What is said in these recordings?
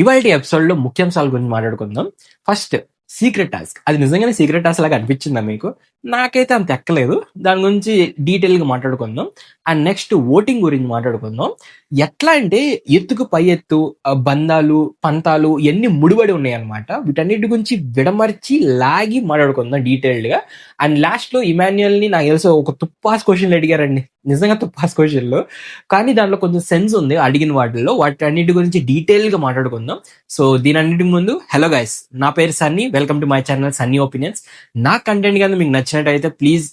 ఇవాళ ఎపిసోడ్లో ముఖ్యాంశాల గురించి మాట్లాడుకుందాం. ఫస్ట్ సీక్రెట్ టాస్క్ అది నిజంగానే సీక్రెట్ టాస్క్ లాగా అనిపించిందా మీకు? నాకైతే అంత ఎక్కలేదు. దాని గురించి డీటెయిల్గా మాట్లాడుకుందాం. అండ్ నెక్స్ట్ ఓటింగ్ గురించి మాట్లాడుకుందాం. ఎట్లా అంటే ఎత్తుకు పై ఎత్తు బంధాలు పంతాలు ఇవన్నీ ముడిపడి ఉన్నాయన్నమాట. వీటన్నిటి గురించి విడమర్చి లాగి మాట్లాడుకుందాం డీటెయిల్డ్గా అండ్ లాస్ట్లో ని నాకు తెలిసి ఒక తుప్పాస్ క్వశ్చన్లు అడిగారండి. నిజంగా తుప్పాస్ క్వశ్చన్లు. కానీ దాంట్లో కొంచెం సెన్స్ ఉంది అడిగిన వాటిల్లో. వాటి అన్నిటి గురించి డీటెయిల్గా మాట్లాడుకుందాం. సో దీని అన్నిటి ముందు హలో గైస్ నా పేరు Sunny. Welcome to my channel Sunny opinions. నా కంటెంట్ కానీ మీకు నచ్చినట్టయితే ప్లీజ్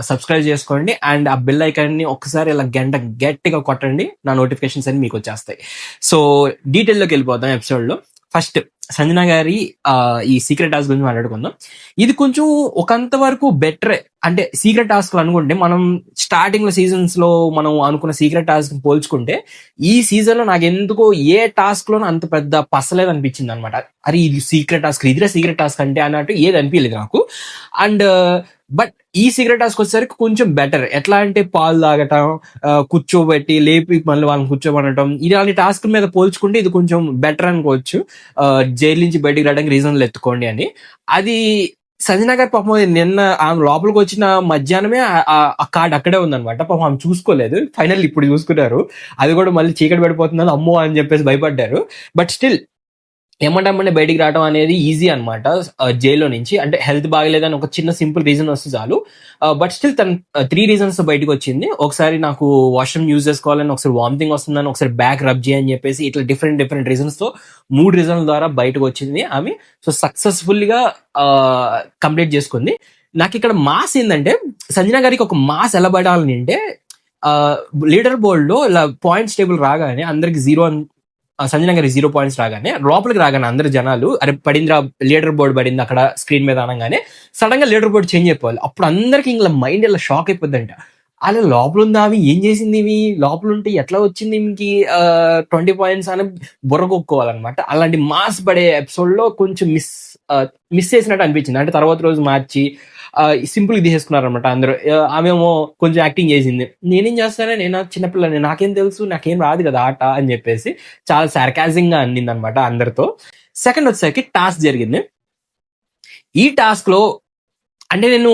సబ్స్క్రైబ్ చేసుకోండి. అండ్ ఆ బెల్ ఐకాన్ని ఇలా గంట గట్టిగా కొట్టండి. నా నోటిఫికేషన్స్ అన్ని మీకు వచ్చేస్తాయి. సో డీటెయిల్లోకి వెళ్ళిపోతాం ఫస్ట్ సంజన గారి ఈ సీక్రెట్ టాస్క్ గురించి మాట్లాడుకుందాం. ఇది కొంచెం ఒకంత వరకు బెటర్ అంటే సీక్రెట్ టాస్క్ అనుకుంటే మనం స్టార్టింగ్లో సీజన్స్లో మనం అనుకున్న సీక్రెట్ టాస్క్ పోల్చుకుంటే ఈ సీజన్లో నాకు ఎందుకో ఏ టాస్క్లో అంత పెద్ద పసలేదు అనిపించింది అనమాట అరే ఇది సీక్రెట్ టాస్క్ ఇదిరే సీక్రెట్ టాస్క్ అంటే అన్నట్టు ఏది అనిపించలేదు నాకు. అండ్ బట్ ఈ సిగరెట్ టాస్క్ వచ్చేసరికి కొంచెం బెటర్ ఎట్లా అంటే పాలు తాగటం కూర్చోబెట్టి లేపి మళ్ళీ వాళ్ళని కూర్చోబడటం ఇలాంటి టాస్క్ మీద పోల్చుకుంటే ఇది కొంచెం బెటర్ అనుకోవచ్చు. జైలు నుంచి బయటికి రావడానికి రీజన్లు ఎత్తుకోండి అని. అది సంజన పాపం నిన్న ఆమె లోపలికి వచ్చిన మధ్యాహ్నమే ఆ- కార్డ్ అక్కడే ఉందన్నమాట. పాపం ఆమె చూసుకోలేదు. ఫైనల్ ఇప్పుడు చూసుకున్నారు. అది కూడా మళ్ళీ చీకటి పడిపోతుందని అమ్మో అని చెప్పేసి భయపడ్డారు. బట్ స్టిల్ ఏమంటామంటే బయటికి రావడం అనేది ఈజీ అనమాట జైల్లో నుంచి. అంటే హెల్త్ బాగలేదని ఒక చిన్న సింపుల్ రీజన్ వస్తే చాలు. బట్ స్టిల్ తన త్రీ రీజన్స్ బయటకు వచ్చింది. ఒకసారి నాకు వాష్రూమ్ యూజ్ చేసుకోవాలని ఒకసారి వామిటింగ్ వస్తుందని ఒకసారి బ్యాక్ రబ్ చేయని చెప్పేసి ఇట్లా డిఫరెంట్ డిఫరెంట్ రీజన్స్తో మూడు రీజన్ల ద్వారా బయటకు వచ్చింది ఆమె సో సక్సెస్ఫుల్గా కంప్లీట్ చేసుకుంది. నాకు ఇక్కడ మాస్ ఏంటంటే సంజన గారికి ఒక మాస్ ఎలా పడాలని అంటే లీడర్ బోర్డ్లో ఇలా పాయింట్స్ టేబుల్ రాగానే అందరికి జీరో సంజయ్ గారి జీరో పాయింట్స్ రాగానే లోపలికి రాగానే అందరు జనాలు అరే పడిందిరా లీడర్ బోర్డ్ పడింది అక్కడ స్క్రీన్ మీద అనగానే సడన్గా లీడర్ బోర్డ్ చేంజ్ అయిపోవాలి. అప్పుడు అందరికి ఇంకా మైండ్ ఇలా షాక్ అయిపోద్దంట. అలా లోపల ఉందా అవి ఏం చేసింది ఇవి లోపల ఉంటే ఎట్లా వచ్చింది ఇంకి ట్వంటీ పాయింట్స్ అని బుర్రగొక్కోవాలన్నమాట అలాంటి మాస్ పడే ఎపిసోడ్లో కొంచెం మిస్ మిస్ చేసినట్టు అనిపించింది. అంటే తర్వాత రోజు మార్చి సింపుల్గా తీసేసుకున్నారనమాట అందరూ. ఆమెమో కొంచెం యాక్టింగ్ చేసింది. నేనేం చేస్తానే నేను చిన్నపిల్లని నాకేం తెలుసు నాకేం రాదు కదా ఆట అని చెప్పేసి చాలా సార్కాజింగ్గా అందింది అనమాట అందరితో. సెకండ్ వచ్చేసరికి టాస్క్ జరిగింది. ఈ టాస్క్లో అంటే నేను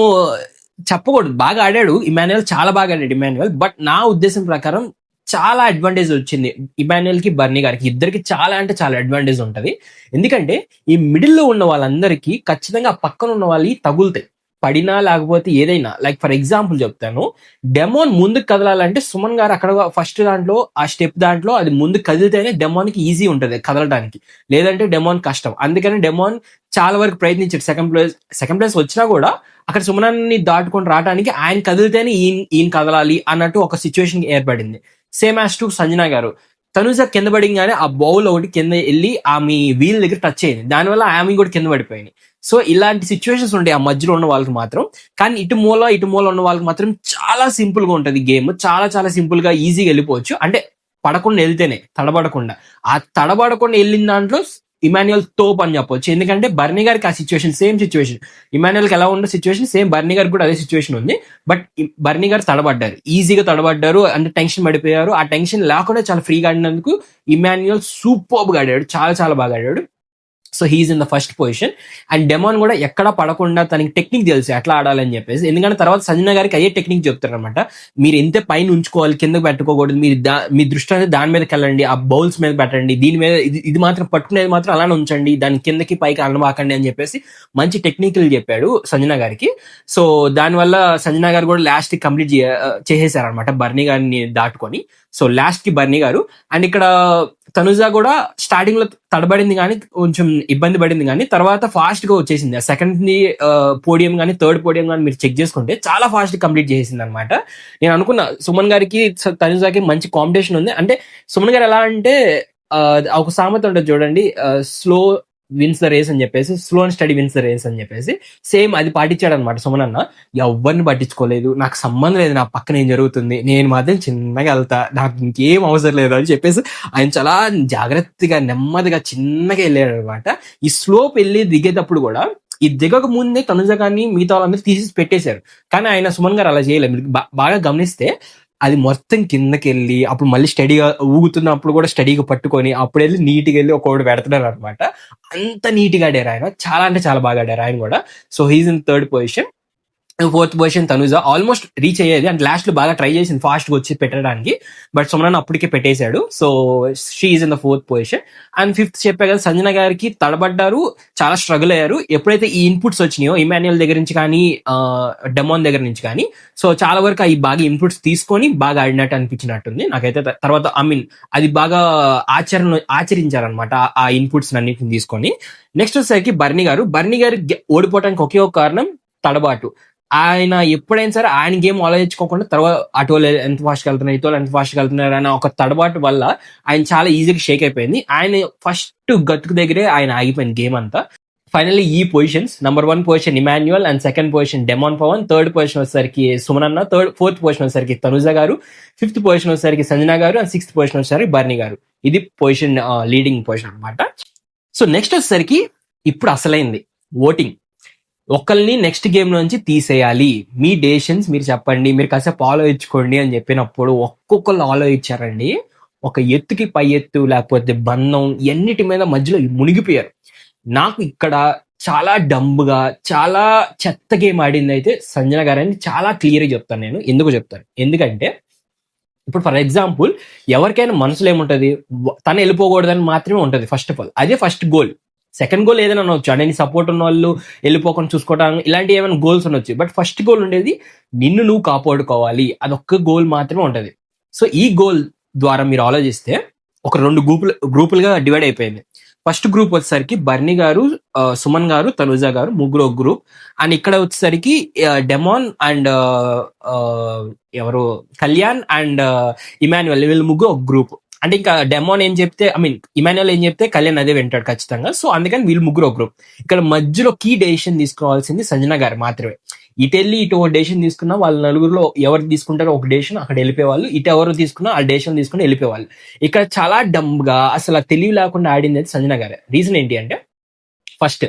చెప్పకూడదు బాగా ఆడాడు ఇమాన్యుయల్ చాలా బాగా ఆడాడు ఇమాన్యుయల్ బట్ నా ఉద్దేశం ప్రకారం చాలా అడ్వాంటేజ్ వచ్చింది. ఇమాన్యుయల్కి బర్నీ గారికి ఇద్దరికి చాలా అంటే చాలా అడ్వాంటేజ్ ఉంటది. ఎందుకంటే ఈ మిడిల్లో ఉన్న వాళ్ళందరికీ ఖచ్చితంగా పక్కన ఉన్న వాళ్ళకి తగులుతాయి. పడినా లేకపోతే ఏదైనా. లైక్ ఫర్ ఎగ్జాంపుల్ చెప్తాను. డెమోన్ ముందుకు కదలాలంటే సుమన్ గారు అక్కడ ఫస్ట్ దాంట్లో ఆ స్టెప్ దాంట్లో అది ముందు కదిలితేనే డెమోన్కి ఈజీ ఉంటుంది కదలడానికి. లేదంటే డెమోన్ కష్టం. అందుకని డెమోన్ చాలా వరకు ప్రయత్నించాడు. సెకండ్ ప్లేస్ సెకండ్ ప్లేస్ వచ్చినా కూడా అక్కడ సుమనాన్ని దాటుకొని రావడానికి ఆయన కదిలితేనే ఈయన ఈయన కదలాలి అన్నట్టు ఒక సిచ్యువేషన్ ఏర్పడింది. సేమ్ యాజ్ టు సంజన గారు. తనుజ కింద పడిగానే ఆ బౌల్ ఒకటి కింద వెళ్ళి ఆమె వీల్ దగ్గర టచ్ అయింది. దానివల్ల ఆమె కూడా కింద పడిపోయింది. సో ఇలాంటి సిచ్యువేషన్స్ ఉంటాయి ఆ మధ్యలో ఉన్న వాళ్ళకి మాత్రం. కానీ ఇటు మూల ఇటు మూల ఉన్న వాళ్ళకి మాత్రం చాలా సింపుల్గా ఉంటుంది గేమ్ చాలా చాలా సింపుల్గా ఈజీగా వెళ్ళిపోవచ్చు. అంటే పడకుండా వెళ్తేనే తడబడకుండా. ఆ తడబడకుండా వెళ్ళిన దాంట్లో ఇమాన్యుయల్ తోప్ అని చెప్పొచ్చు. ఎందుకంటే బర్నీ గారికి ఆ సిచ్యువేషన్ సేమ్ సిచ్యువేషన్ ఇమాన్యుయల్కి ఎలా ఉన్న సిచ్యువేషన్ సేమ్ బర్నీ గారికి కూడా అదే సిచ్యువేషన్ ఉంది. బట్ బర్నీ గారు తడబడ్డారు. ఈజీగా తడబడ్డారు అంటే టెన్షన్ పడిపోయారు. ఆ టెన్షన్ లేకుండా చాలా ఫ్రీగా ఆడినందుకు ఇమాన్యుయల్ సూపర్గా ఆడాడు. చాలా చాలా బాగా ఆడాడు. So he's in the first position and Demon కూడా ఎక్కడ పడకుండా తనకి టెక్నిక్ తెలుసు ఎట్లా ఆడాలని చెప్పేసి. ఎందుకంటే తర్వాత సంజన గారికి అయ్యే టెక్నిక్ చెప్తారు అనమాట మీరు ఎంత పైన ఉంచుకోవాలి కిందకు పెట్టుకోకూడదు మీరు దా మీ దృష్టి అనేది దాని మీదకి వెళ్ళండి ఆ బౌల్స్ మీద పెట్టండి దీని మీద ఇది ఇది మాత్రం పట్టుకునేది మాత్రం అలానే ఉంచండి దాని కిందకి పైకి అనబాకండి అని చెప్పేసి మంచి టెక్నిక్లు చెప్పాడు సంజన గారికి. సో దానివల్ల సంజన గారు కూడా లాస్ట్ కంప్లీట్ చేసేసారనమాట బర్నీ గారిని దాటుకొని. సో లాస్ట్కి బర్నీ గారు. అండ్ ఇక్కడ తనుజ కూడా స్టార్టింగ్లో తడబడింది కానీ కొంచెం ఇబ్బంది పడింది కానీ తర్వాత ఫాస్ట్గా వచ్చేసింది. సెకండ్ పోడియం కానీ థర్డ్ పోడియం కానీ మీరు చెక్ చేసుకుంటే చాలా ఫాస్ట్ కంప్లీట్ చేసింది అనమాట నేను అనుకున్నా సుమన్ గారికి తనుజాకి మంచి కాంపిటీషన్ ఉంది. అంటే సుమన్ గారు ఎలా అంటే ఒక సామెత ఉంటుంది చూడండి స్లో విన్స్ ద రేస్ అని చెప్పేసి slow and steady wins the race అని చెప్పేసి సేమ్ అది పాటించాడు అనమాట సుమన్ అన్న ఎవరిని పట్టించుకోలేదు. నాకు సంబంధం లేదు. నా పక్కన ఏం జరుగుతుంది? నేను మాత్రం చిన్నగా వెళ్తా. నాకు ఇంకేం అవసరం లేదు అని చెప్పేసి ఆయన చాలా జాగ్రత్తగా నెమ్మదిగా చిన్నగా వెళ్ళాడు అనమాట ఈ స్లోప్ వెళ్ళి దిగేటప్పుడు కూడా ఈ దిగక ముందే తనుజ కానీ మిగతా వాళ్ళందరూ తీసి పెట్టేశారు. కానీ ఆయన సుమన్ గారు అలా చేయలేదు. బాగా గమనిస్తే అది మొత్తం కిందకి వెళ్ళి అప్పుడు మళ్ళీ స్టడీగా ఊగుతున్నప్పుడు కూడా స్టడీగా పట్టుకొని అప్పుడు వెళ్ళి నీట్గా వెళ్ళి ఒకటి పెడుతున్నారు అనమాట అంత నీట్గా ఆడారు ఆయన. చాలా అంటే చాలా బాగా ఆడారు ఆయన కూడా. So he's in third position fourth position Tanuja almost reach అయ్యేది అండ్ లాస్ట్లో బాగా ట్రై చేసింది ఫాస్ట్గా వచ్చి పెట్టడానికి. బట్ సుమన్ అప్పటికే పెట్టేశాడు. So she's in the fourth position and fifth చెప్పే కదా సంజన గారికి తడబడ్డారు చాలా స్ట్రగుల్ అయ్యారు. ఎప్పుడైతే ఈ ఇన్పుట్స్ వచ్చినాయో ఇమాన్యుయల్ దగ్గర నుంచి కానీ డెమోన్ దగ్గర నుంచి కానీ సో చాలా వరకు అవి బాగా ఇన్పుట్స్ తీసుకొని బాగా ఆడినట్టు అనిపించినట్టుంది. నాకైతే తర్వాత ఐ మీన్ అది బాగా ఆచరణ ఆచరించారనమాట ఆ ఇన్పుట్స్ అన్నిటిని తీసుకొని. నెక్స్ట్ వచ్చేసరికి బర్ణి గారు. బర్ణి గారు ఓడిపోవడానికి ఒకే ఒక కారణం తడబాటు. ఆయన ఎప్పుడైనా సరే ఆయన గేమ్ ఆలోచించుకోకుండా తర్వాత అటు వాళ్ళు ఎంత ఫాస్ట్కి వెళ్తున్నారు ఇటు ఎంత ఫాస్ట్కి వెళ్తున్నారు అనే ఒక తడబాటు వల్ల ఆయన చాలా ఈజీగా షేక్ అయిపోయింది. ఆయన ఫస్ట్ గతుకు దగ్గరే ఆయన ఆగిపోయింది గేమ్ అంతా. ఫైనల్లీ ఈ positions number one position Emmanuel and second position Demon Pavan third position వచ్చేసరికి సుమనన్న థర్డ్ ఫోర్త్ పొజిషన్ వచ్చేసరికి తనుజ గారు ఫిఫ్త్ పొజిషన్ వచ్చేసరికి సంజన గారు అండ్ సిక్స్త్ పొజిషన్ వచ్చేసరికి బర్ని గారు. ఇది పొజిషన్ లీడింగ్ పొజిషన్ అన్నమాట. సో నెక్స్ట్ వచ్చేసరికి ఇప్పుడు అసలైంది ఓటింగ్ ఒకరిని నెక్స్ట్ గేమ్ నుంచి తీసేయాలి. మీ డెసిషన్స్ మీరు చెప్పండి మీరు కాసేపు ఆలోచించుకోండి అని చెప్పినప్పుడు ఒక్కొక్కరు ఆలోచించారండి ఒక ఎత్తుకి పై ఎత్తు లేకపోతే బంధం ఎన్నిటి మీద మధ్యలో మునిగిపోయారు. నాకు ఇక్కడ చాలా డంబ్గా చాలా చెత్త గేమ్ ఆడింది అయితే సంజన గారని చాలా క్లియర్గా చెప్తాను నేను. ఎందుకు చెప్తాను? ఎందుకంటే ఇప్పుడు ఫర్ ఎగ్జాంపుల్ ఎవరికైనా మనసులో ఏముంటుంది? తను వెళ్ళిపోకూడదని మాత్రమే ఉంటుంది ఫస్ట్ ఆఫ్ ఆల్ అదే ఫస్ట్ గోల్ సెకండ్ గోల్ ఏదైనా అనొచ్చు అంటే నీ సపోర్ట్ ఉన్న వాళ్ళు వెళ్ళిపోకుండా చూసుకోవడం ఇలాంటి ఏమైనా గోల్స్ ఉండొచ్చు. బట్ ఫస్ట్ గోల్ ఉండేది నిన్ను నువ్వు కాపాడుకోవాలి. అదొక్క గోల్ మాత్రమే ఉంటుంది. సో ఈ గోల్ ద్వారా మీరు ఆలోచిస్తే ఒక రెండు గ్రూపులు గ్రూపులుగా డివైడ్ అయిపోయింది. ఫస్ట్ గ్రూప్ వచ్చేసరికి బర్ని గారు సుమన్ గారు తనుజా గారు ముగ్గురు ఒక గ్రూప్ అండ్ ఇక్కడ వచ్చేసరికి డెమాన్ అండ్ ఎవరు? కళ్యాణ్ అండ్ ఇమాన్యువల్ వీళ్ళు ముగ్గురు ఒక గ్రూప్ అంటే ఇంకా డెమోన్ ఏం చెప్తే ఐ మీన్ ఇమాన్యువల్ ఏం చెప్తే కళ్యాణ్ అదే వింటాడు ఖచ్చితంగా. సో అందుకని వీళ్ళు ముగ్గురు ఒక గ్రూప్ ఇక్కడ మధ్యలో కీ డెసిషన్ తీసుకోవాల్సింది సంజన గారు మాత్రమే. ఇటు వెళ్ళి ఇటు ఒక డెసిషన్ తీసుకున్నా వాళ్ళ నలుగురులో ఎవరు తీసుకుంటారో ఒక డెసిషన్ అక్కడ వెళ్ళిపోయేవాళ్ళు. ఇటు ఎవరు తీసుకున్నా ఆ డెసిషన్ తీసుకుని వెళ్ళిపోయేవాళ్ళు. ఇక్కడ చాలా డంబ్గా అసలు తెలివి లేకుండా ఆడింది అది సంజన గారే. రీజన్ ఏంటి అంటే ఫస్ట్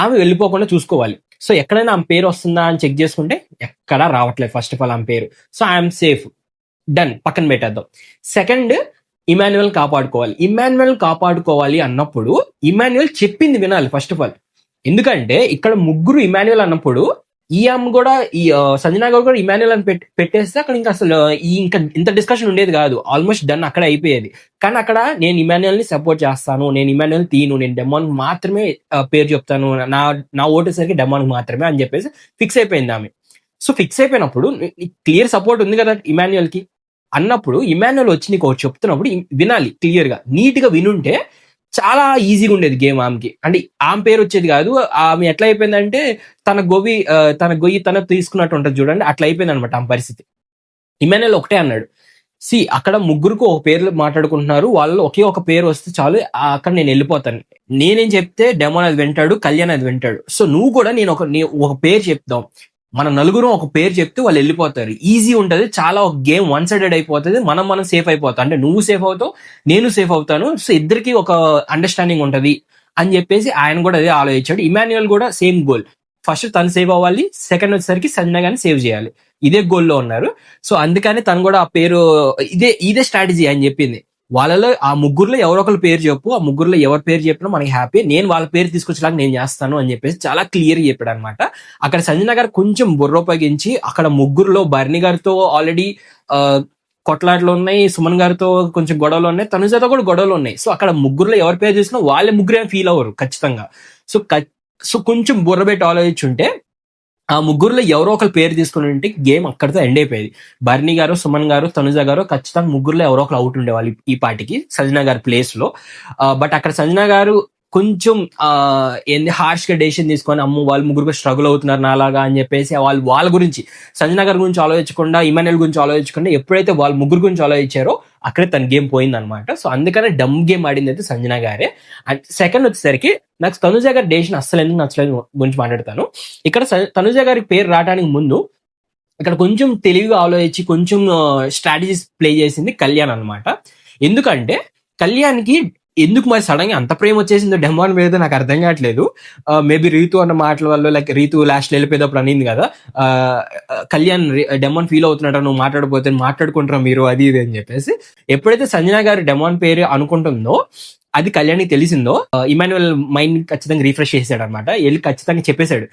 ఆమె వెళ్ళిపోకుండా చూసుకోవాలి. సో ఎక్కడైనా ఆమె పేరు వస్తుందా అని చెక్ చేసుకుంటే ఎక్కడా రావట్లేదు ఫస్ట్ ఆఫ్ ఆల్ ఆమె పేరు. సో ఐఎమ్ సేఫ్ డన్ పక్కన పెట్టేద్దాం. సెకండ్ ఇమాన్యువల్ కాపాడుకోవాలి. ఇమాన్యువల్ కాపాడుకోవాలి అన్నప్పుడు ఇమాన్యువల్ చెప్పింది వినాలి ఫస్ట్ ఆఫ్ ఆల్ ఎందుకంటే ఇక్కడ ముగ్గురు ఇమాన్యువల్ అన్నప్పుడు ఈ ఆమె కూడా ఈ సంజనా గారు కూడా ఇమాన్యువల్ అని పెట్టి పెట్టేస్తే అక్కడ ఇంకా అసలు ఈ ఇంకా ఇంత డిస్కషన్ ఉండేది కాదు. ఆల్మోస్ట్ డన్ అక్కడ అయిపోయేది. కానీ అక్కడ నేను ఇమాన్యువల్ని సపోర్ట్ చేస్తాను నేను ఇమాన్యువల్ తీను నేను డెమాన్ మాత్రమే పేరు చెప్తాను నా నా ఓటేసరికి డెమాన్ మాత్రమే అని చెప్పేసి ఫిక్స్ అయిపోయింది ఆమె. సో ఫిక్స్ అయిపోయినప్పుడు క్లియర్ సపోర్ట్ ఉంది కదా ఇమాన్యువల్కి అన్నప్పుడు ఇమాన్యుల్ వచ్చి నీకు ఒకటి చెప్తున్నప్పుడు వినాలి క్లియర్గా. నీట్గా వినుంటే చాలా ఈజీగా ఉండేది గేమ్ ఆమెకి. అంటే ఆమె పేరు వచ్చేది కాదు ఆమె ఎట్లా అయిపోయిందంటే తన గొవి తన గొయ్యి తన తీసుకున్నట్టు ఉంటుంది చూడండి అట్లా అయిపోయింది అనమాట ఆమె పరిస్థితి. ఇమాన్యుల్ ఒకటే అన్నాడు. సి అక్కడ ముగ్గురుకు ఒక పేర్లు మాట్లాడుకుంటున్నారు వాళ్ళు ఒకే ఒక పేరు వస్తే చాలు అక్కడ నేను వెళ్ళిపోతాను. నేనేం చెప్తే డెమోన్ అది వింటాడు కళ్యాణ్ అది వింటాడు. సో నువ్వు కూడా నేను ఒక నీ- ఒక పేరు చెప్తాం మన నలుగురం ఒక పేరు చెప్తే వాళ్ళు వెళ్ళిపోతారు. ఈజీ ఉంటుంది. చాలా ఒక గేమ్ వన్ సైడెడ్ అయిపోతుంది. మనం మనం సేఫ్ అయిపోతాం. అంటే నువ్వు సేఫ్ అవుతావు నేను సేఫ్ అవుతాను. సో ఇద్దరికి ఒక అండర్స్టాండింగ్ ఉంటది అని చెప్పేసి ఆయన కూడా అదే ఆలోచించాడు. ఇమాన్యుయల్ కూడా సేమ్ గోల్ ఫస్ట్ తను సేవ్ అవ్వాలి. సెకండ్ వచ్చేసరికి సంజన గాని సేవ్ చేయాలి. ఇదే గోల్లో లో ఉన్నారు. సో అందుకని తను కూడా ఆ పేరు ఇదే ఇదే స్ట్రాటజీ అని చెప్పింది. వాళ్ళలో ఆ ముగ్గురులో ఎవరో పేరు చెప్పు ఆ ముగ్గురులో ఎవరి పేరు చెప్పినా మనకి హ్యాపీ నేను వాళ్ళ పేరు తీసుకొచ్చేలాగా నేను చేస్తాను అని చెప్పేసి చాలా క్లియర్ చెప్పాడు అనమాట అక్కడ సంజన గారు కొంచెం బుర్ర ఉపయోగించి అక్కడ ముగ్గురులో బర్ని గారితో ఆల్రెడీ కొట్లాట్లు ఉన్నాయి సుమన్ గారితో కొంచెం గొడవలు ఉన్నాయి తనుజతో కూడా గొడవలు ఉన్నాయి. సో అక్కడ ముగ్గురులో ఎవరి పేరు చూసినా వాళ్ళే ముగ్గురే ఫీల్ అవ్వరు ఖచ్చితంగా. సో సో కొంచెం బుర్ర పెట్టి ఆలోచించుంటే ఆ ముగ్గురులో ఎవరో ఒకరు పేరు తీసుకుని ఉంటే గేమ్ అక్కడితో ఎండ్ అయిపోయేది. బర్నీ గారు సుమన్ గారు తనుజ గారు ఖచ్చితంగా ముగ్గురులో ఎవరో ఒకరు అవుట్ ఉండేవాళ్ళు ఈ- ఈ పాటికి సంజన గారి ప్లేస్లో. బట్ అక్కడ సంజనా గారు కొంచెం ఆ, ఏంది హార్ష్గా డెసిషన్ తీసుకొని అమ్మ వాళ్ళు ముగ్గురు స్ట్రగుల్ అవుతున్నారు నాలాగా అని చెప్పేసి వాళ్ళు వాళ్ళ గురించి సంజన గారి గురించి ఆలోచించకుండా ఇమానుయల్ గురించి ఆలోచించకుండా ఎప్పుడైతే వాళ్ళు ముగ్గురు గురించి ఆలోచించారో అక్కడే తన గేమ్ పోయింది అనమాట సో అందుకనే డమ్ గేమ్ ఆడింది అయితే సంజన గారే. అండ్ సెకండ్ వచ్చేసరికి నాకు తనుజ గారి డేషన్ అస్సలు ఎందుకు నచ్చలేదు గురించి మాట్లాడతాను. ఇక్కడ స- తనుజ గారి పేరు రావడానికి ముందు ఇక్కడ కొంచెం తెలివిగా ఆలోచించి కొంచెం స్ట్రాటజీస్ ప్లే చేసింది కళ్యాణ్ అనమాట ఎందుకంటే కళ్యాణ్కి ఎందుకు మరి సడన్గా అంత ప్రేమ వచ్చేసిందో డెమాన్ మీద నాకు అర్థం కావట్లేదు. Uh, మేబీ రీతు అన్న మాటల వల్ల లైక్ రీతు లాస్ట్ వెళ్ళిపోయేటప్పుడు అనింది కదా ఆ, కళ్యాణ్ డెమాన్ ఫీల్ uh, అవుతున్నాడు నువ్వు మాట్లాడిపోతే మాట్లాడుకుంటారా మీరు అది ఇది అని చెప్పేసి ఎప్పుడైతే సంజన గారు డెమాన్ పేరు అనుకుంటుందో అది కళ్యాణ్కి తెలిసిందో ఇమాన్యువల్ మైండ్ ఖచ్చితంగా రీఫ్రెష్ చేశాడు అనమాట వెళ్ళి ఖచ్చితంగా చెప్పేశాడు.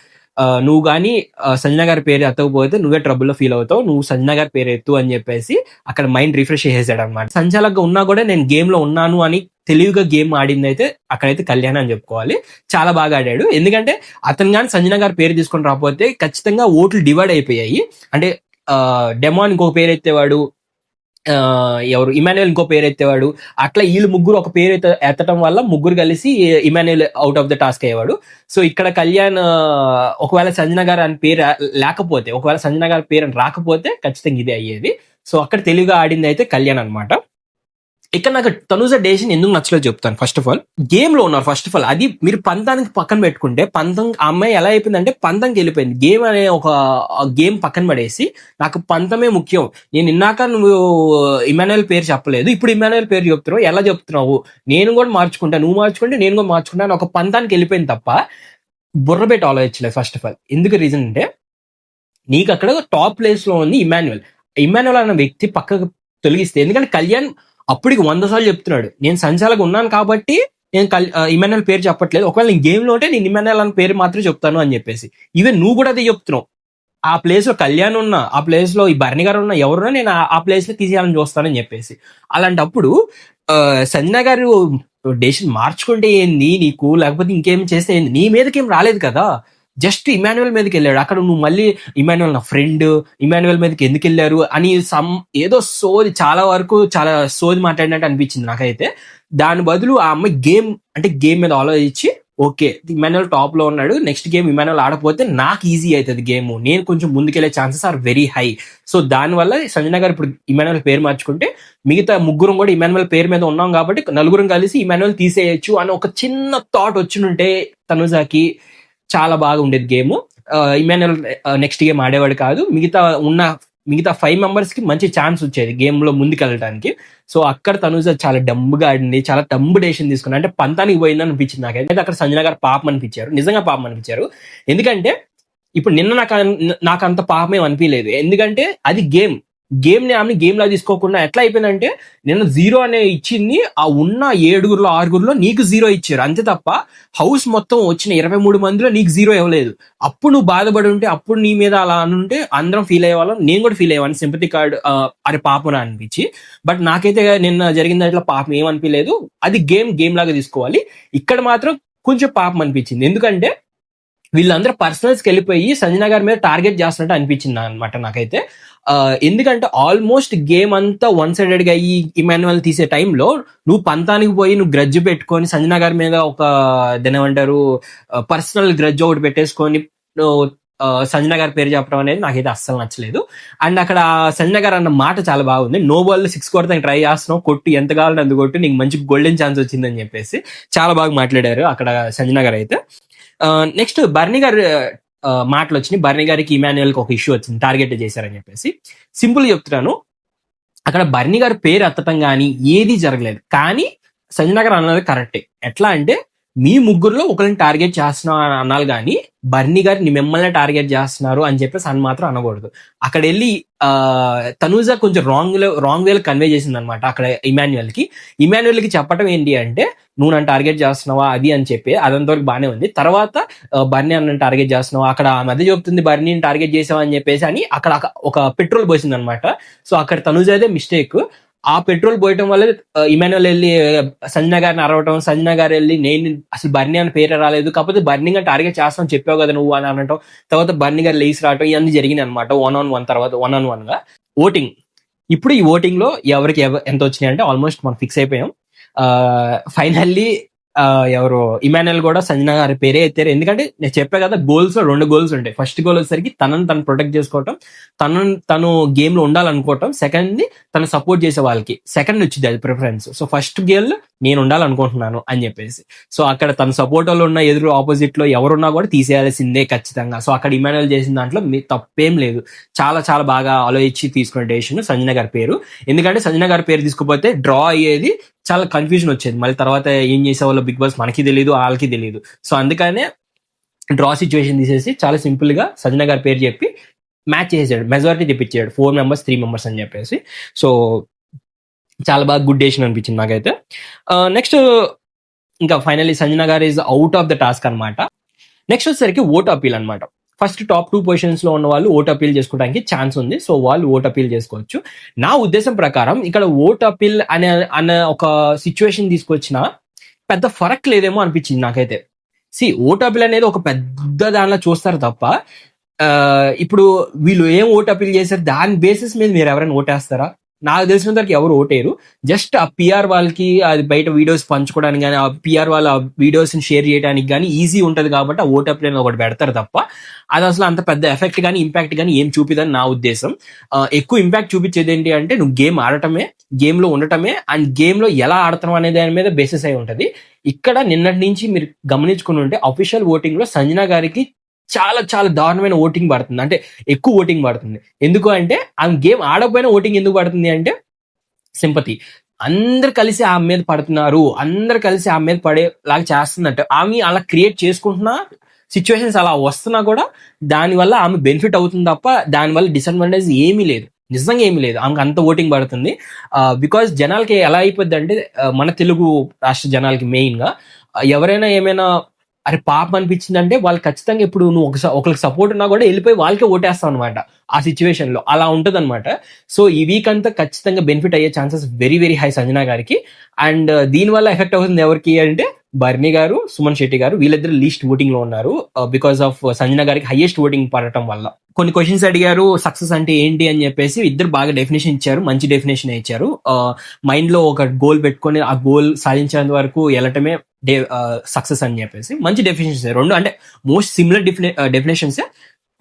నువ్వు కానీ సంజన గారి పేరు ఎత్తకపోతే నువ్వే ట్రబుల్లో ఫీల్ అవుతావు. నువ్వు సంజన గారి పేరు ఎత్తు అని చెప్పేసి అక్కడ మైండ్ రిఫ్రెష్ చేసేసాడు అనమాట సంచాలకంగా ఉన్నా కూడా నేను గేమ్లో ఉన్నాను అని తెలివిగా గేమ్ ఆడింది అయితే అక్కడైతే కళ్యాణ్ అని చెప్పుకోవాలి. చాలా బాగా ఆడాడు. ఎందుకంటే అతను కానీ సంజన గారి పేరు తీసుకొని రాకపోతే ఖచ్చితంగా ఓట్లు డివైడ్ అయిపోయాయి. అంటే ఆ, డెమాన్ ఇంకొక పేరు ఎత్తేవాడు ఎవరు? ఇమాన్యుయల్ ఇంకో పేరు ఎత్తేవాడు అట్లా వీళ్ళు ముగ్గురు ఒక పేరు ఎత్త- ఎత్తడం వల్ల ముగ్గురు కలిసి Emmanuel out of the task అయ్యేవాడు. So ఇక్కడ కళ్యాణ్ ఒకవేళ సంజన గారు అని పేరు లేకపోతే ఒకవేళ సంజన గారి పేరు అని రాకపోతే ఖచ్చితంగా ఇదే అయ్యేది. సో అక్కడ తెలుగు ఆడింది అయితే కళ్యాణ్ అనమాట ఇక్కడ నాకు తనుజ డేషన్ ఎందుకు నచ్చలేదు చెప్తాను. ఫస్ట్ ఆఫ్ ఆల్ గేమ్లో ఉన్నారు. ఫస్ట్ ఆఫ్ ఆల్ అది మీరు పంతానికి పక్కన పెట్టుకుంటే పంతం ఆ అమ్మాయి ఎలా అయిపోయిందంటే పంతంకి వెళ్ళిపోయింది గేమ్ అనే ఒక గేమ్ పక్కన పడేసి నాకు పంతమే ముఖ్యం. నేను ఇన్నాక నువ్వు ఇమానుయల్ పేరు చెప్పలేదు. ఇప్పుడు ఇమానుయల్ పేరు చెప్తున్నావు. ఎలా చెప్తున్నావు? నేను కూడా మార్చుకుంటా. నువ్వు మార్చుకుంటే నేను కూడా మార్చుకుంటాను ఒక పంతానికి వెళ్ళిపోయింది తప్ప బుర్రబెట్ ఆలోచించలేదు ఫస్ట్ ఆఫ్ ఆల్ ఎందుకు రీజన్ అంటే నీకు అక్కడ టాప్ ప్లేస్లో ఉంది ఇమాన్యువల్ ఇమాన్యువల్ అన్న వ్యక్తి పక్కకు తొలగిస్తే ఎందుకంటే కళ్యాణ్ అప్పటికి వంద సార్లు చెప్తున్నాడు. నేను సంచాలకు ఉన్నాను కాబట్టి నేను కల్- ఆ, పేరు చెప్పట్లేదు. ఒకవేళ నేను గేమ్లో ఉంటే నేను ఇమాన్యువల్ అన్న పేరు మాత్రం చెప్తాను అని చెప్పేసి. ఈవెన్ నువ్వు కూడా అదే చెప్తున్నావు. ఆ ప్లేస్లో కళ్యాణ్ ఉన్నా ఆ ప్లేస్లో ఈ భరణి గారు ఉన్నా ఎవరున్నా నేను ఆ- ప్లేస్లో తీసేయాలని చూస్తానని చెప్పేసి. అలాంటప్పుడు ఆ, సంజన గారు డెసిషన్ మార్చుకుంటే ఏంది నీకు? లేకపోతే ఇంకేం చేస్తే ఏంది? నీ మీదకేం రాలేదు కదా? జస్ట్ ఇమాన్యువల్ మీదకి వెళ్ళాడు. అక్కడ నువ్వు మళ్ళీ ఇమాన్యువల్ నా ఫ్రెండ్ ఇమాన్యువల్ మీదకి ఎందుకు వెళ్ళారు అని సమ్ ఏదో సోది చాలా వరకు చాలా సోది మాట్లాడినట్టు అనిపించింది నాకైతే. దాని బదులు ఆ అమ్మాయి గేమ్ అంటే గేమ్ మీద ఆలోచించి ఓకే ఇమాన్యువల్ టాప్లో ఉన్నాడు నెక్స్ట్ గేమ్ ఇమాన్యువల్ ఆడపోతే నాకు ఈజీ అవుతుంది గేమ్. నేను కొంచెం ముందుకెళ్ళే chances are very high. So దానివల్ల సంజన గారు ఇప్పుడు ఇమాన్యువల్ పేరు మార్చుకుంటే మిగతా ముగ్గురం కూడా ఇమాన్యువల్ పేరు మీద ఉన్నాం కాబట్టి నలుగురం కలిసి ఇమాన్యువల్ తీసేయచ్చు అని ఒక చిన్న థాట్ వచ్చినుంటే తనుజాకి చాలా బాగా ఉండేది గేమ్. ఇమాన్యుల్ నెక్స్ట్ గేమ్ ఆడేవాడు కాదు. మిగతా ఉన్న మిగతా ఫైవ్ మెంబర్స్కి మంచి ఛాన్స్ వచ్చేది గేమ్లో ముందుకెళ్ళడానికి. సో అక్కడ తనుజ చాలా డమ్గా ఆడింది చాలా డమ్ డేషన్ తీసుకున్నా. అంటే పంతానికి పోయింది అనిపించింది నాకైతే అక్కడ సంజన గారు పాపం అనిపించారు. నిజంగా పాపం అనిపించారు. ఎందుకంటే ఇప్పుడు నిన్న నాకు నాకు అంత పాపం ఏం అనిపించలేదు. ఎందుకంటే అది గేమ్. గేమ్ని ఆమె గేమ్ లా తీసుకోకుండా ఎట్లా అయిపోయిందంటే నిన్న జీరో అనే ఇచ్చింది ఆ ఉన్న ఏడుగురులో ఆరుగురులో నీకు జీరో ఇచ్చారు. అంతే తప్ప హౌస్ మొత్తం వచ్చిన ఇరవై మూడు మందిలో నీకు జీరో ఇవ్వలేదు. అప్పుడు నువ్వు బాధపడి ఉంటే అప్పుడు నీ మీద అలా అనుంటే అందరం ఫీల్ అయ్యేవాళ్ళం. నేను కూడా ఫీల్ అయ్యేవాడిని. సింపతి కార్డ్ అరే పాపం అనిపించి. బట్ నాకైతే నిన్న జరిగిన దాంట్లో పాపం ఏమనిపించలేదు అది గేమ్ గేమ్ లాగా తీసుకోవాలి. ఇక్కడ మాత్రం కొంచెం పాపం అనిపించింది. ఎందుకంటే వీళ్ళందరూ పర్సనల్స్కి వెళ్ళిపోయి సంజన గారి మీద టార్గెట్ చేస్తున్నట్టు అనిపించింది అనమాట నాకైతే. ఎందుకంటే ఆల్మోస్ట్ గేమ్ అంతా వన్ సైడెడ్గా ఈ ఇమాన్యువల్ తీసే టైంలో నువ్వు పంతానికి పోయి నువ్వు గ్రడ్జ్ పెట్టుకొని సంజన గారి మీద ఒక దేనేమంటారు పర్సనల్ గ్రడ్జ్ ఒకటి పెట్టేసుకొని సంజన గారి పేరు చెప్పడం అనేది నాకైతే అస్సలు నచ్చలేదు. అండ్ అక్కడ సంజన గారు అన్న మాట చాలా బాగుంది. నో బాల్ సిక్స్ కొడతానికి ట్రై చేస్తున్నావు కొట్టు ఎంత కావాలంటే అందుకొట్టు కొట్టు నీకు మంచి గోల్డెన్ ఛాన్స్ వచ్చిందని చెప్పేసి చాలా బాగా మాట్లాడారు అక్కడ సంజన గారు అయితే. నెక్స్ట్ బర్నీ గారు ఆ, మాటలు వచ్చినాయి బర్నీ గారికి ఇమాన్యుయల్ ఒక ఇష్యూ వచ్చింది. టార్గెట్ చేశారని చెప్పేసి. సింపుల్ చెప్తున్నాను. అక్కడ బర్నీ గారి పేరు ఎత్తటం కానీ ఏది జరగలేదు. కానీ సంజనగర్ అన్నది కరెక్టే. ఎట్లా అంటే మీ ముగ్గురులో ఒకరిని టార్గెట్ చేస్తున్నావు అని అనాలి కానీ బర్నీ గారిని మిమ్మల్ని టార్గెట్ చేస్తున్నారు అని చెప్పేసి అని మాత్రం అనకూడదు. అక్కడ వెళ్ళి ఆ, తనూజ కొంచెం రాంగ్ రాంగ్ వేలో కన్వే చేసింది అనమాట అక్కడ ఇమాన్యుయల్కి ఇమాన్యుయల్కి చెప్పడం ఏంటి అంటే నువ్వు నన్ను టార్గెట్ చేస్తున్నావా? అది అని చెప్పి అదంతవరకు బాగానే ఉంది. తర్వాత బర్నీ అన్న టార్గెట్ చేస్తున్నావు? అక్కడ ఆ మధ్య చెప్తుంది బర్నీని టార్గెట్ చేసావా? అని చెప్పేసి అని అక్కడ ఒక- పెట్రోల్ పోసింది అనమాట సో అక్కడ తనుజదే మిస్టేక్ ఆ పెట్రోల్ పోయటం వల్ల ఆ, ఇమానుయల్ వెళ్ళి సంజన గారిని అరవటం సంజన గారు వెళ్ళి నేను అసలు బర్నీ అని పేరు రాలేదు. కాకపోతే బర్నీ గారు టార్గెట్ చేస్తాం చెప్పావు కదా నువ్వు అని అనటం. తర్వాత బర్నీ గారు లేచి రావటం ఇవన్నీ జరిగినాయి అనమాట వన్ ఆన్ వన్ తర్వాత వన్ ఆన్ వన్గా. ఓటింగ్. ఇప్పుడు ఈ ఓటింగ్లో ఎవరికి ఎంత వచ్చినాయి అంటే ఆల్మోస్ట్ మనం ఫిక్స్ అయిపోయాం. ఫైనల్లీ ఎవరు? ఇమానుయల్ కూడా సంజన గారి పేరే ఎత్తారు. ఎందుకంటే నేను చెప్పా కదా గోల్స్లో రెండు గోల్స్ ఉంటాయి. ఫస్ట్ గోల్ వచ్చేసరికి తనను తను ప్రొటెక్ట్ చేసుకోవటం తను తను గేమ్లో ఉండాలనుకోవటం సెకండ్ని తను సపోర్ట్ చేసే వాళ్ళకి. సెకండ్ వచ్చింది అది ప్రిఫరెన్స్ సో ఫస్ట్ గేమ్ నేను ఉండాలనుకుంటున్నాను అని చెప్పేసి. సో అక్కడ తన సపోర్ట్లో ఉన్న ఎదురు ఆపోజిట్లో ఎవరున్నా కూడా తీసేయాల్సిందే ఖచ్చితంగా. సో అక్కడ ఇమానుయల్ చేసిన దాంట్లో మీ తప్పేం లేదు. చాలా చాలా బాగా ఆలోచించి తీసుకున్న డెసిషన్ సంజన గారి పేరు. ఎందుకంటే సంజన గారి పేరు తీసుకుపోతే డ్రా అయ్యేది చాలా కన్ఫ్యూజన్ వచ్చేది. మళ్ళీ తర్వాత ఏం చేసేవాళ్ళు? బిగ్ బాస్ మనకి తెలియదు వాళ్ళకి తెలియదు సో అందుకనే డ్రా సిచ్యువేషన్ తీసేసి చాలా సింపుల్గా సజన గారి పేరు చెప్పి మ్యాచ్ చేసాడు మెజారిటీ తెప్పించాడు. ఫోర్ మెంబర్స్ త్రీ మెంబర్స్ అని చెప్పేసి. సో చాలా బాగా గుడ్ డేషన్ అనిపించింది నాకైతే. Uh, నెక్స్ట్ ఇంకా ఫైనల్లీ సంజన గారు is out of the task అన్నమాట. నెక్స్ట్ వచ్చేసరికి ఓట్ అపీల్ అన్నమాట. ఫస్ట్ టాప్ టూ పొజిషన్స్లో ఉన్న వాళ్ళు ఓట్ అపీల్ చేసుకోవడానికి ఛాన్స్ ఉంది. సో వాళ్ళు ఓట్ అపీల్ చేసుకోవచ్చు. నా ఉద్దేశం ప్రకారం ఇక్కడ ఓట్ అపీల్ అనే అనే ఒక సిచ్యువేషన్ తీసుకొచ్చిన పెద్ద ఫరక్ లేదేమో అనిపించింది నాకైతే. సి ఓట్ అపీల్ అనేది ఒక పెద్ద దానిలో చూస్తారు తప్ప ఇప్పుడు వీళ్ళు ఏం ఓట్ అపీల్ చేశారు? దాని బేసిస్ మీద మీరు ఎవరైనా ఓటేస్తారా? నాకు తెలిసినంత వరకు ఎవరు ఓటేరు జస్ట్ ఆ పిఆర్ వాళ్ళకి అది బయట వీడియోస్ పంచుకోవడానికి కానీ ఆ పిఆర్ వాళ్ళ వీడియోస్ షేర్ చేయడానికి కానీ ఈజీ ఉంటుంది కాబట్టి ఆ ఓట్ అప్లై ఒకటి పెడతారు తప్ప అది అసలు అంత పెద్ద ఎఫెక్ట్ కానీ ఇంపాక్ట్ కానీ ఏం చూపిదని నా ఉద్దేశం. ఎక్కువ ఇంపాక్ట్ చూపించేది ఏంటి అంటే నువ్వు గేమ్ ఆడటమే గేమ్లో ఉండటమే అండ్ గేమ్లో ఎలా ఆడతాం అనే దాని మీద బేసిస్ అయి ఉంటుంది. ఇక్కడ నిన్నటి నుంచి మీరు గమనించుకుని ఉంటే అఫీషియల్ ఓటింగ్లో సంజన గారికి చాలా చాలా దారుణమైన ఓటింగ్ పడుతుంది. అంటే ఎక్కువ ఓటింగ్ పడుతుంది. ఎందుకు అంటే ఆమె గేమ్ ఆడకపోయినా ఓటింగ్ ఎందుకు పడుతుంది అంటే సింపతి. అందరు కలిసి ఆమె మీద పడుతున్నారు. అందరు కలిసి ఆమె మీద పడేలాగా చేస్తున్నట్టు. ఆమె అలా క్రియేట్ చేసుకుంటున్నా సిచ్యువేషన్స్ అలా వస్తున్నా కూడా దానివల్ల ఆమె బెనిఫిట్ అవుతుంది తప్ప దానివల్ల డిసడ్వాంటేజ్ ఏమీ లేదు. నిజంగా ఏమీ లేదు. ఆమెకు అంత ఓటింగ్ పడుతుంది. బికాస్ జనాలకి ఎలా అయిపోద్ది అంటే మన తెలుగు రాష్ట్ర జనాలకి మెయిన్గా ఎవరైనా ఏమైనా అరే పాపం అనిపించిందంటే వాళ్ళు ఖచ్చితంగా ఇప్పుడు నువ్వు ఒక ఒకరికి సపోర్ట్ ఉన్నా కూడా వెళ్ళిపోయి వాళ్ళకే ఓటేస్తావు అనమాట ఆ సిచ్యువేషన్లో. అలా ఉంటుంది అనమాట సో ఈ వీక్ అంతా ఖచ్చితంగా బెనిఫిట్ అయ్యే chances very very high Sanjana గారికి. అండ్ దీని వల్ల ఎఫెక్ట్ అవుతుంది ఎవరికి అంటే బర్నీ గారు సుమన్ శెట్టి గారు వీళ్ళిద్దరు లీస్ట్ ఓటింగ్లో ఉన్నారు uh, because of uh, Sanjana గారికి హైయెస్ట్ ఓటింగ్ పడటం వల్ల. కొన్ని క్వశ్చన్స్ అడిగారు సక్సెస్ అంటే ఏంటి అని చెప్పేసి ఇద్దరు బాగా డెఫినేషన్ ఇచ్చారు మంచి డెఫినేషన్ ఇచ్చారు. Uh, మైండ్లో ఒక గోల్ పెట్టుకొని ఆ గోల్ సాధించేంత వరకు వెళ్ళటమే డే సక్సెస్ అని చెప్పేసి మంచి డెఫినేషన్స్ రెండు అంటే most similar definitions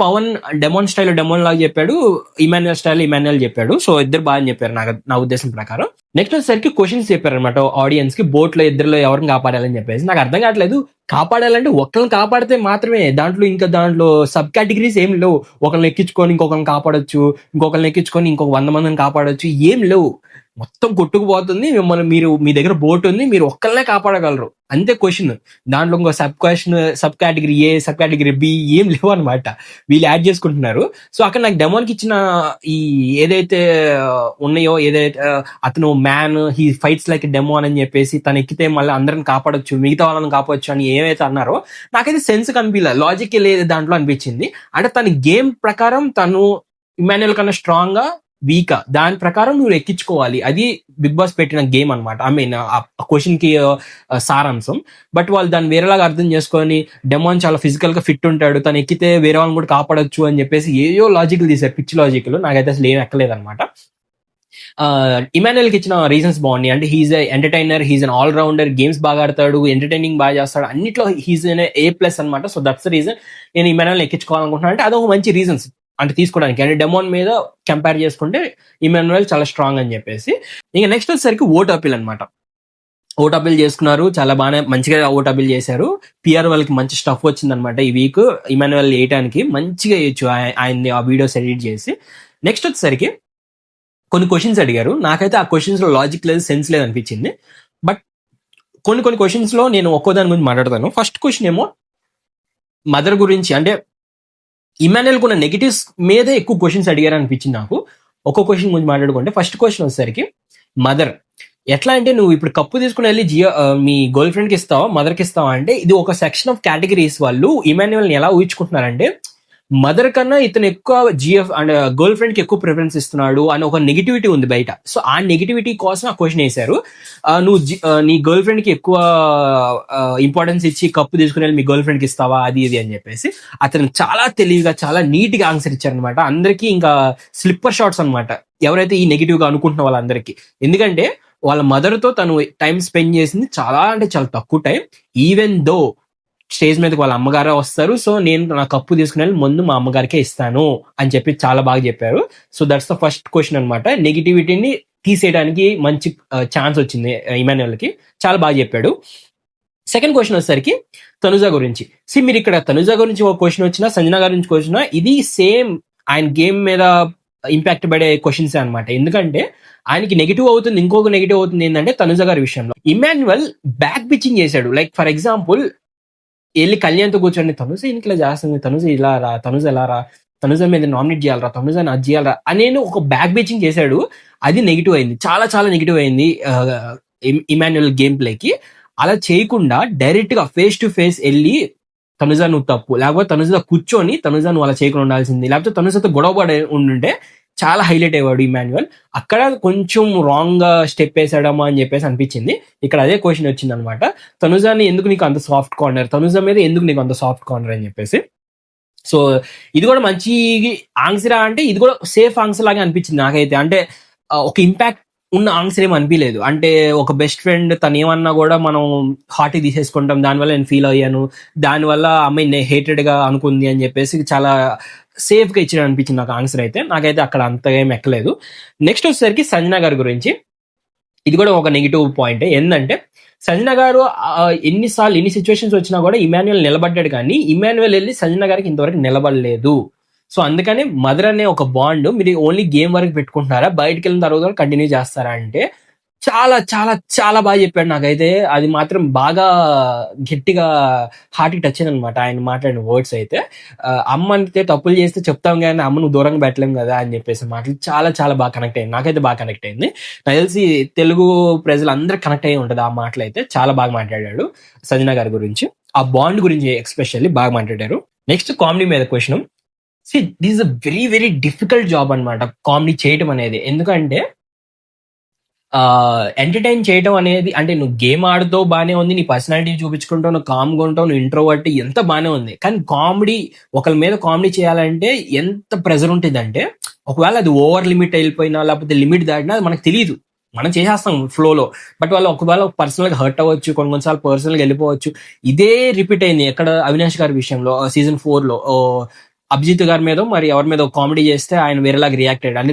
Pavan demon style demon లాగా చెప్పాడు ఇమాన్యుయల్ స్టైల్ ఇమాన్యుయల్ చెప్పాడు. సో ఇద్దరు బాగా చెప్పారు నాకు నా ఉద్దేశం ప్రకారం. నెక్స్ట్ వచ్చేసరికి క్వశ్చన్స్ చెప్పారు అనమాట ఆడియన్స్కి బోట్లో ఇద్దరులో ఎవరిని కాపాడాలని చెప్పేసి. నాకు అర్థం కావట్లేదు. కాపాడాలంటే ఒకరిని కాపాడితే మాత్రమే దాంట్లో ఇంకా దాంట్లో సబ్ కేటగిరీస్ ఏం లేవు. ఒకరిని ఎక్కించుకొని ఇంకొకరిని కాపాడొచ్చు ఇంకొకరిని ఎక్కించుకొని ఇంకొక వంద మందిని కాపాడొచ్చు ఏం లేవు. మొత్తం కొట్టుకుపోతుంది. మిమ్మల్ని మీరు మీ దగ్గర బోట్ ఉంది మీరు ఒక్కళ్ళనే కాపాడగలరు. అంతే క్వశ్చన్ దాంట్లో ఇంకో sub question sub category A sub category B ఏం లేవు అనమాట వీళ్ళు యాడ్ చేసుకుంటున్నారు. సో అక్కడ నాకు డెమోన్కి ఇచ్చిన ఈ ఏదైతే ఉన్నాయో ఏదైతే అతను man he fights like demo అని చెప్పేసి తను ఎక్కితే మళ్ళీ అందరిని కాపాడొచ్చు మిగతా వాళ్ళని కాపాడొచ్చు అని ఏమైతే అన్నారో నాకైతే సెన్స్ కనిపించలే లాజిక్ లేదు దాంట్లో అనిపించింది. అంటే తన గేమ్ ప్రకారం తను ఇమాన్యుల్ కన్నా స్ట్రాంగ్గా వీక్. దాని ప్రకారం నువ్వు ఎక్కించుకోవాలి. అది బిగ్ బాస్ పెట్టిన గేమ్ అనమాట ఐ మీన్ ఆ క్వశ్చన్కి సారాంశం. బట్ వాళ్ళు దాన్ని వేరేలాగా అర్థం చేసుకొని డెమోన్ చాలా ఫిజికల్గా ఫిట్ ఉంటాడు. తను ఎక్కితే వేరే వాళ్ళని కూడా కాపాడొచ్చు అని చెప్పేసి ఏయో లాజిక్లు తీశారు. పిచ్ లాజిక్లు నాకైతే అసలు ఏం ఎక్కలేదు అనమాట ఇమాన్యుయల్కి ఇచ్చిన రీజన్స్ బాగున్నాయి. అంటే he's entertainer he's an all rounder games బాగా ఆడతాడు ఎంటర్టైనింగ్ బాగా చేస్తాడు. అన్నిట్లో హీజ్ ఏ ప్లస్ అనమాట సో దట్స్ రీజన్ నేను ఇమాన్యుయల్ ఎక్కించుకోవాలనుకుంటున్నాను. అంటే అదొక మంచి రీజన్స్ అంటే తీసుకోవడానికి. అంటే డెమోన్ మీద కంపేర్ చేసుకుంటే ఇమాన్యుయల్ చాలా స్ట్రాంగ్ అని చెప్పేసి. ఇంకా నెక్స్ట్ వచ్చేసరికి ఓట్ అపీల్ అనమాట ఓట్ అపీల్ చేసుకున్నారు. చాలా బాగానే మంచిగా ఓట్ అపీల్ చేశారు. పిఆర్ వాళ్ళకి మంచి స్టఫ్ వచ్చింది అనమాట ఈ వీక్ ఇమాన్యువల్ వేయటానికి మంచిగా వేయచ్చు. ఆయన్ని ఆ వీడియోస్ ఎడిట్ చేసి. నెక్స్ట్ వచ్చేసరికి కొన్ని క్వశ్చన్స్ అడిగారు. నాకైతే ఆ క్వశ్చన్స్లో లాజిక్ లేదు సెన్స్ లేదు అనిపించింది. బట్ కొన్ని కొన్ని క్వశ్చన్స్లో నేను ఒక్కో దాని గురించి మాట్లాడతాను. ఫస్ట్ క్వశ్చన్ ఏమో మదర్ గురించి అంటే ఇమాన్యుల్ ఉన్న నెగిటివ్స్ మీదే ఎక్కువ క్వశ్చన్స్ అడిగారు అనిపించింది నాకు. ఒక్కో క్వశ్చన్ గురించి మాట్లాడుకుంటే ఫస్ట్ క్వశ్చన్ వచ్చేసరికి మదర్ ఎట్లా అంటే నువ్వు ఇప్పుడు కప్పు తీసుకుని వెళ్ళి జియో మీ గర్ల్ ఫ్రెండ్కి ఇస్తావా? మదర్కి ఇస్తావా? అంటే ఇది ఒక సెక్షన్ ఆఫ్ కేటగిరీస్ వాళ్ళు ఇమాన్యువల్ని ఎలా ఊహించుకుంటున్నారంటే మదర్ కన్నా ఇతను ఎక్కువ జిఎఫ్ అండ్ గర్ల్ ఫ్రెండ్కి ఎక్కువ ప్రిఫరెన్స్ ఇస్తున్నాడు అని ఒక నెగిటివిటీ ఉంది బయట. సో ఆ నెగిటివిటీ కోసం ఆ క్వశ్చన్ వేశారు. నువ్వు నీ గర్ల్ ఫ్రెండ్కి ఎక్కువ ఇంపార్టెన్స్ ఇచ్చి కప్పు తీసుకుని వెళ్ళి మీ గర్ల్ ఫ్రెండ్కి ఇస్తావా? అది ఇది అని చెప్పేసి అతను చాలా తెలివిగా చాలా నీట్గా ఆన్సర్ ఇచ్చారనమాట అందరికీ ఇంకా స్లిప్పర్ షాట్స్ అన్నమాట. ఎవరైతే ఈ నెగిటివ్గా అనుకుంటున్న వాళ్ళందరికీ. ఎందుకంటే వాళ్ళ మదర్తో తను టైం స్పెండ్ చేసింది చాలా అంటే చాలా తక్కువ టైం ఈవెన్ దో స్టేజ్ మీదకి వాళ్ళ అమ్మగారే వస్తారు. సో నేను నా కప్పు తీసుకుని వెళ్ళి ముందు మా అమ్మగారికే ఇస్తాను అని చెప్పి చాలా బాగా చెప్పారు. So that's the first question అనమాట నెగిటివిటీని తీసేయడానికి మంచి uh, ఛాన్స్ వచ్చింది uh, ఇమాన్యుయల్కి చాలా బాగా చెప్పాడు. సెకండ్ క్వశ్చన్ వచ్చేసరికి తనుజ గురించి. సి మీరు ఇక్కడ తనుజ గురించి ఒక క్వశ్చన్ వచ్చినా సంజన గారి నుంచి క్వశ్చన్ ఇది సేమ్ ఆయన గేమ్ మీద ఇంపాక్ట్ పడే క్వశ్చన్స్ అన్నమాట. ఎందుకంటే ఆయనకి నెగిటివ్ అవుతుంది ఇంకొక నెగిటివ్ అవుతుంది ఏంటంటే తనుజ గారి విషయంలో. ఇమాన్యువల్ బ్యాక్ పిచ్చింగ్ చేశాడు. లైక్ ఫర్ ఎగ్జాంపుల్ వెళ్ళి కళ్యాణ్తో కూర్చొని తనుజ ఇంట్లో చేస్తుంది? తనుజ ఇలా రా తనుజ ఎలా రా? తనుజ మీద నామినేట్ చేయాలరా తనుజ అది చేయాలరా అనేది ఒక బ్యాక్ బీచింగ్ చేశాడు. అది నెగిటివ్ అయింది. చాలా చాలా నెగిటివ్ అయింది ఇమాన్యువల్ గేమ్ ప్లేకి అలా చేయకుండా డైరెక్ట్గా ఫేస్ టు ఫేస్ వెళ్ళి తనుజ నువ్వు తప్పు లేకపోతే తనుజ కూర్చొని తనుజ నువ్వు అలా చేయకుండా ఉండాల్సింది. లేకపోతే తనుజతో గొడవ పడే ఉండుంటే చాలా హైలైట్ అయ్యాడు ఇమాన్యువల్ అక్కడ కొంచెం రాంగ్గా స్టెప్ వేసాడమా అని చెప్పేసి అనిపించింది. ఇక్కడ అదే క్వశ్చన్ వచ్చింది అనమాట తనుజాని ఎందుకు నీకు అంత సాఫ్ట్ కార్నర్ తనుజ మీద ఎందుకు నీకు అంత సాఫ్ట్ కార్నర్ అని చెప్పేసి. సో ఇది కూడా మంచి ఆన్సర్ అంటే ఇది కూడా సేఫ్ ఆన్సర్ లాగా అనిపించింది నాకైతే. అంటే ఒక ఇంపాక్ట్ ఉన్న ఆన్సర్ ఏం అనిపించలేదు అంటే ఒక బెస్ట్ ఫ్రెండ్ తను ఏమన్నా కూడా మనం హార్ట్ తీసేసుకుంటాం దానివల్ల నేను ఫీల్ అయ్యాను దానివల్ల అమ్మాయి నే హేటెడ్గా అనుకుంది అని చెప్పేసి చాలా సేఫ్గా ఇచ్చిన అనిపించింది నాకు ఆన్సర్ అయితే. నాకైతే అక్కడ అంతగా ఏం ఎక్కలేదు. నెక్స్ట్ వచ్చేసరికి సంజన గారి గురించి. ఇది కూడా ఒక నెగిటివ్ పాయింట్ ఏంటంటే సంజన గారు ఎన్నిసార్లు ఎన్ని సిచ్యువేషన్స్ వచ్చినా కూడా ఇమాన్యువల్ నిలబడ్డాడు కానీ ఇమాన్యువల్ వెళ్ళి సంజన గారికి ఇంతవరకు నిలబడలేదు. సో అందుకని మదర్ అనే ఒక బాండ్ మీరు ఓన్లీ గేమ్ వరకు పెట్టుకుంటున్నారా? బయటకు వెళ్ళిన తర్వాత కంటిన్యూ చేస్తారా అంటే? చాలా చాలా చాలా బాగా చెప్పాడు నాకైతే. అది మాత్రం బాగా గట్టిగా హార్ట్కి టచ్ అయింది అనమాట ఆయన మాట్లాడిన వర్డ్స్ అయితే. అమ్మ అంటే తప్పులు చేస్తే చెప్తాం కానీ అమ్మ నువ్వు దూరంగా పెట్టలేం కదా అని చెప్పేసి మాటలు చాలా చాలా బాగా కనెక్ట్ అయింది నాకైతే బాగా కనెక్ట్ అయింది. నాకు తెలిసి తెలుగు ప్రజలందరూ కనెక్ట్ అయ్యి ఉంటుంది ఆ మాటలు అయితే. చాలా బాగా మాట్లాడాడు సంజన గారి గురించి. ఆ బాండ్ గురించి ఎక్స్పెషల్లీ బాగా మాట్లాడారు. నెక్స్ట్ కామెడీ మీద question see this a very very difficult job అన్నమాట కామెడీ చేయటం అనేది. ఎందుకంటే ఎంటర్టైన్ చేయటం అనేది అంటే నువ్వు గేమ్ ఆడుతూ బానే ఉంది నీ పర్సనాలిటీ చూపించుకుంటావు నువ్వు కామ్గా ఉంటావు నువ్వు ఇంట్రోవర్ట్ ఎంత బానే ఉంది. కానీ కామెడీ ఒకరి మీద కామెడీ చేయాలంటే ఎంత ప్రెజర్ ఉంటుంది అంటే ఒకవేళ అది ఓవర్ లిమిట్ వెళ్ళిపోయినా లేకపోతే లిమిట్ దాటినా అది మనకు తెలియదు మనం చేసేస్తాం ఫ్లోలో బట్ వాళ్ళు ఒకవేళ పర్సనల్గా హర్ట్ అవ్వచ్చు కొన్ని కొన్నిసార్లు పర్సనల్గా వెళ్ళిపోవచ్చు. ఇదే రిపీట్ అయింది ఎక్కడ అవినాష్ గారి విషయంలో సీజన్ ఫోర్లో అభిజిత్ గారి మీద మరి ఎవరి మీద కామెడీ చేస్తే ఆయన వేరేలాగా రియాక్ట్ అయ్యాడు. అంటే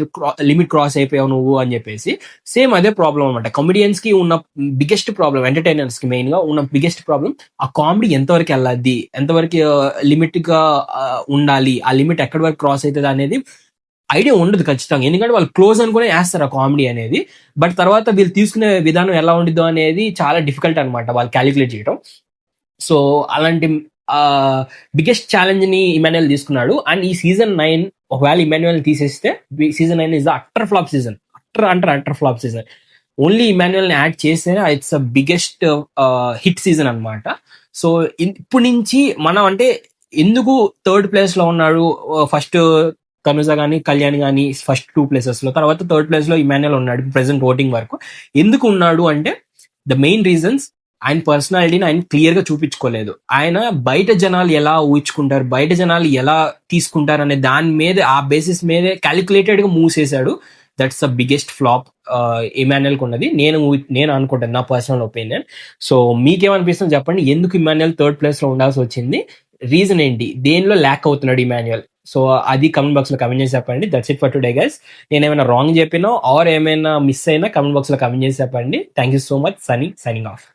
లిమిట్ క్రాస్ అయిపోయావు నువ్వు అని చెప్పేసి సేమ్ అదే ప్రాబ్లం అనమాట కమెడియన్స్కి ఉన్న బిగ్గెస్ట్ ప్రాబ్లం ఎంటర్టైనర్స్కి మెయిన్గా ఉన్న బిగ్గెస్ట్ ప్రాబ్లం ఆ కామెడీ ఎంతవరకు వెళ్ళద్ది ఎంతవరకు లిమిట్గా ఉండాలి ఆ లిమిట్ ఎక్కడి వరకు క్రాస్ అవుతుంది అనేది ఐడియా ఉండదు ఖచ్చితంగా. ఎందుకంటే వాళ్ళు క్లోజ్ అనుకునే వేస్తారు ఆ కామెడీ అనేది. బట్ తర్వాత వీళ్ళు తీసుకునే విధానం ఎలా ఉండిద్దో అనేది చాలా డిఫికల్ట్ అనమాట వాళ్ళు క్యాలిక్యులేట్ చేయడం సో అలాంటి బిగ్గెస్ట్ ఛాలెంజ్ని ఇమాన్యుయల్ తీసుకున్నాడు. అండ్ ఈ సీజన్ నైన్ ఒకవేళ ఇమాన్యుయల్ తీసేస్తే season nine is the utter flop season utter అంటారు అట్టర్ ఫ్లాప్ సీజన్ ఓన్లీ ఇమాన్యుయల్ని యాడ్ చేస్తే it's a biggest hit season అన్నమాట. సో ఇప్పుడు నుంచి మనం అంటే ఎందుకు థర్డ్ ప్లేస్లో ఉన్నాడు? ఫస్ట్ తనుజ కానీ కళ్యాణ్ కానీ ఫస్ట్ టూ ప్లేసెస్లో తర్వాత థర్డ్ ప్లేస్లో ఇమాన్యుయల్ ఉన్నాడు ప్రెసెంట్ ఓటింగ్ వరకు. ఎందుకు ఉన్నాడు అంటే ద మెయిన్ రీజన్స్ ఆయన పర్సనాలిటీని ఆయన క్లియర్గా చూపించుకోలేదు. ఆయన బయట జనాలు ఎలా ఊహించుకుంటారు బయట జనాలు ఎలా తీసుకుంటారు అనే దాని మీద ఆ బేసిస్ మీదే క్యాలిక్యులేటెడ్గా మూవ్ చేశాడు that's the biggest flop Emmanuel ఉన్నది నేను నేను అనుకుంటాను నా పర్సనల్ ఒపీనియన్ సో మీకేమనిపిస్తుంది చెప్పండి ఎందుకు ఇమాన్యుయల్ థర్డ్ ప్లేస్లో ఉండాల్సి వచ్చింది? రీజన్ ఏంటి? దేనిలో ల్యాక్ అవుతున్నాడు ఇమాన్యుయల్ సో అది కమెంట్ బాక్స్లో కమెంట్ చేసి చెప్పండి. That's it for today guys నేను ఏమైనా రాంగ్ చెప్పినో ఆర్ ఏమైనా మిస్ అయినా కమెంట్ బాక్స్లో కమెంట్ చేసి చెప్పండి. Thank you so much Sunny signing off